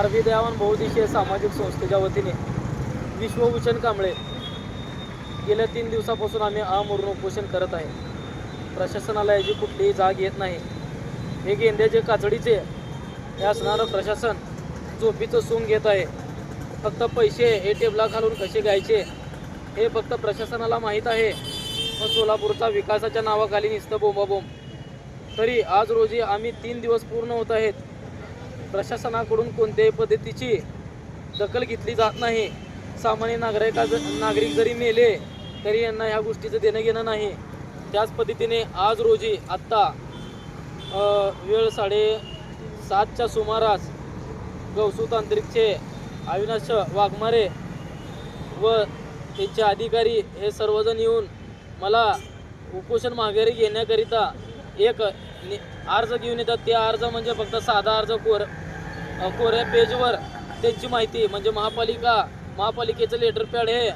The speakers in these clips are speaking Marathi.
आरवी दयावान बहुदेशीय बहुउद्देशीय सामाजिक संस्थेच्या वतीने विश्वभूषण कांबळे गेल्या तीन दिवसापासून आम्ही आमरून उपोषण करत आहे. प्रशासनाला याची कुठलीही जाग येत नाही. हे गेंद्याचे काचडीचे हे असणारं प्रशासन झोपीचं सून घेत आहे. फक्त पैसे हे टेबला घालून कसे घ्यायचे हे फक्त प्रशासनाला माहीत आहे. व सोलापूरचा विकासाच्या नावाखाली निसतं बोंबाबोंब. तरी आज रोजी आम्ही तीन दिवस पूर्ण होत आहेत. प्रशासनाकडून कोणत्याही पद्धतीची दखल घेतली जात नाही. सामान्य नागरिका नागरिक जरी मेले तरी यांना ह्या गोष्टीचं देणं घेणं नाही. त्याच पद्धतीने आज रोजी आत्ता वेळ साडे सातच्या सुमारास गौसू तांत्रिकचे अविनाश वाघमारे व त्यांचे अधिकारी हे सर्वजण येऊन मला उपोषण माघारी घेण्याकरिता एक नि- अर्ज घेऊन येतात. ते अर्ज म्हणजे फक्त साधा अर्ज कोर कोऱ्या पेजवर त्यांची माहिती म्हणजे महापालिका महापालिकेचं लेटर पॅड हे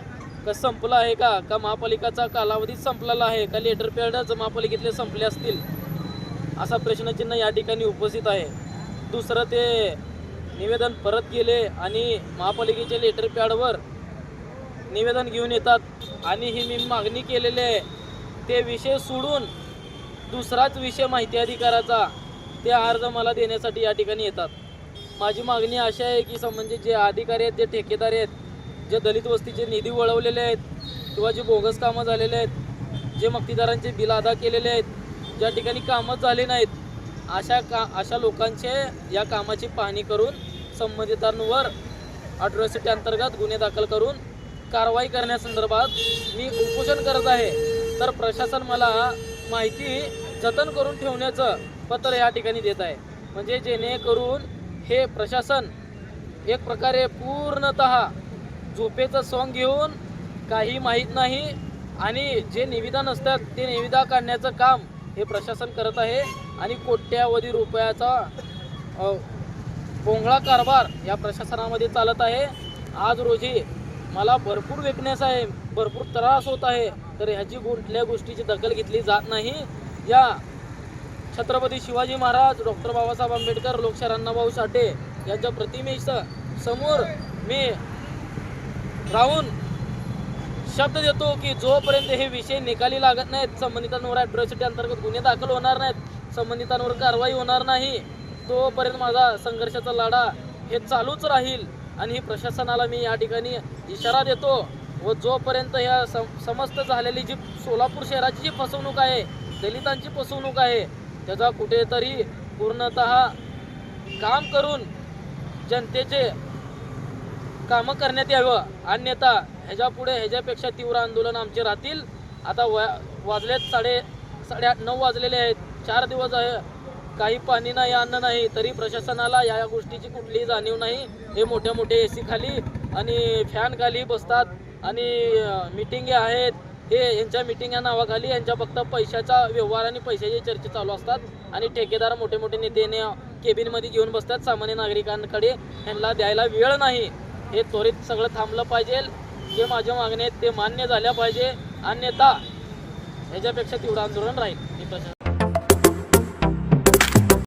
का संपलं आहे का? का महापालिकाचा कालावधी संपलेला आहे? का लेटर पॅडच महापालिकेतले संपले असतील? असा प्रश्नचिन्ह या ठिकाणी उपस्थित आहे. दुसरं ते निवेदन परत गेले आणि महापालिकेच्या लेटर पॅडवर निवेदन घेऊन येतात. आणि ही मी मागणी केलेली आहे. ते विषय सोडून दुसराच विषय माहिती अधिकाराचा ते अर्ज मला देण्यासाठी या ठिकाणी येतात. माझी मागणी अशी आहे की संबंधित जे अधिकारी आहेत जे ठेकेदार आहेत जे दलित वस्तीचे निधी वळवलेले आहेत किंवा जे बोगस कामं झालेले आहेत जे मक्तीदारांचे बिल अदा केलेले आहेत ज्या ठिकाणी कामं झाले नाहीत अशा का अशा लोकांचे या कामाची पाहणी करून संबंधितांवर अट्रॉसिटी अंतर्गत गुन्हे दाखल करून कारवाई करण्यासंदर्भात मी उपोषण करत आहे. तर प्रशासन मला माहिती जतन करून ठेवण्याचं पत्र या ठिकाणी देत आहे. म्हणजे जेणेकरून हे प्रशासन एक प्रकारे पूर्णत झोपेचं सॉंग घेऊन काही माहीत नाही आणि जे निविदा नसतात ते निविदा काढण्याचं काम हे प्रशासन करत आहे आणि कोट्यावधी रुपयाचा अ, कारभार या प्रशासनामध्ये चालत आहे. आज रोजी मला भरपूर विकनेस आहे भरपूर त्रास होत आहे तर ह्याची कुठल्या गोष्टीची दखल घेतली जात नाही. या छत्रपती शिवाजी महाराज डॉक्टर बाबासाहेब आंबेडकर लोकशाहीर अण्णाभाऊ साठे यांच्या प्रतिमेचं समोर मी राहून शब्द देतो की जोपर्यंत हे विषय निकाली लागत नाहीत संबंधितांवर ॲट्रॉसिटी अंतर्गत गुन्हे दाखल होणार नाहीत संबंधितांवर कारवाई होणार नाही तोपर्यंत माझा संघर्षाचा लढा हे चालूच राहील आणि ही प्रशासनाला मी या ठिकाणी इशारा देतो व जोपर्यंत ह्या सम समस्त झालेली जी सोलापूर शहराची जी फसवणूक आहे दलितांची फसवणूक आहे. त्याचा कुठेतरी पूर्णत काम करून जनतेचे कामं करण्यात यावं. अन्यथा ह्याच्यापुढे ह्याच्यापेक्षा तीव्र आंदोलन आमचे राहतील. आता वा वाजलेत साडे साडेआठ नऊ वाजलेले आहेत. चार दिवस आहे. काही पाणी नाही अन्न नाही. तरी प्रशासनाला या या गोष्टीची कुठलीही जाणीव नाही. हे मोठ्या मोठे ए सी खाली आणि फॅन खाली बसतात. आणि मिटिंगे आहेत. हे यांच्या मिटिंग या नावाखाली यांच्या फक्त पैशाचा व्यवहार आणि पैशाची चर्चा चालू असतात. आणि ठेकेदार मोठे मोठे नेते केबिनमध्ये घेऊन बसतात. सामान्य नागरिकांकडे यांना द्यायला वेळ नाही. हे त्वरित सगळं थांबलं पाहिजे. जे माझ्या मागण्या आहेत ते मान्य झाल्या पाहिजे. अन्यथा ह्याच्यापेक्षा तीव्र आंदोलन राहील.